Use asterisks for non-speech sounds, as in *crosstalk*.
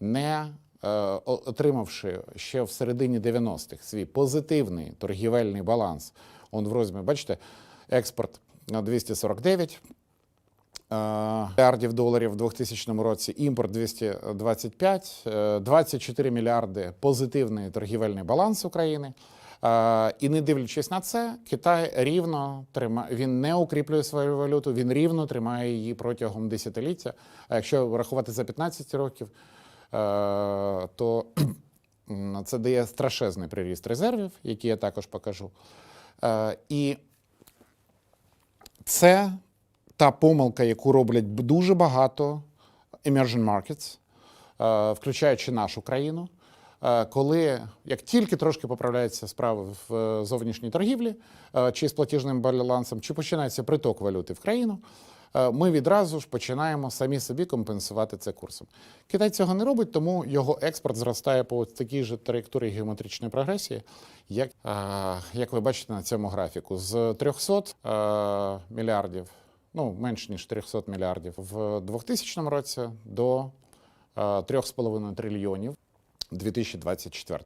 не е, отримавши ще в середині 90-х свій позитивний торгівельний баланс, он в розмірі, бачите, експорт на 249 е, мільярдів доларів в 2000 році, імпорт 225, е, 24 мільярди позитивний торгівельний баланс України. Е, І не дивлячись на це, Китай рівно тримає, він не укріплює свою валюту, він рівно тримає її протягом десятиліття. А якщо рахувати за 15 років, е, то *clears throat* це дає страшезний приріст резервів, який я також покажу. Е, І це та помилка, яку роблять дуже багато emerging markets, включаючи нашу країну. Е, Коли як тільки трошки поправляються справи в е, зовнішній торгівлі, е, чи з платіжним балансом, чи починається приток валюти в країну, ми відразу ж починаємо самі собі компенсувати це курсом. Китай цього не робить, тому його експорт зростає по такій же траєкторії геометричної прогресії, як, як ви бачите на цьому графіку. З 300 е, мільярдів, ну менш ніж 300 мільярдів в 2000 році до е, 3,5 трильйонів 2024.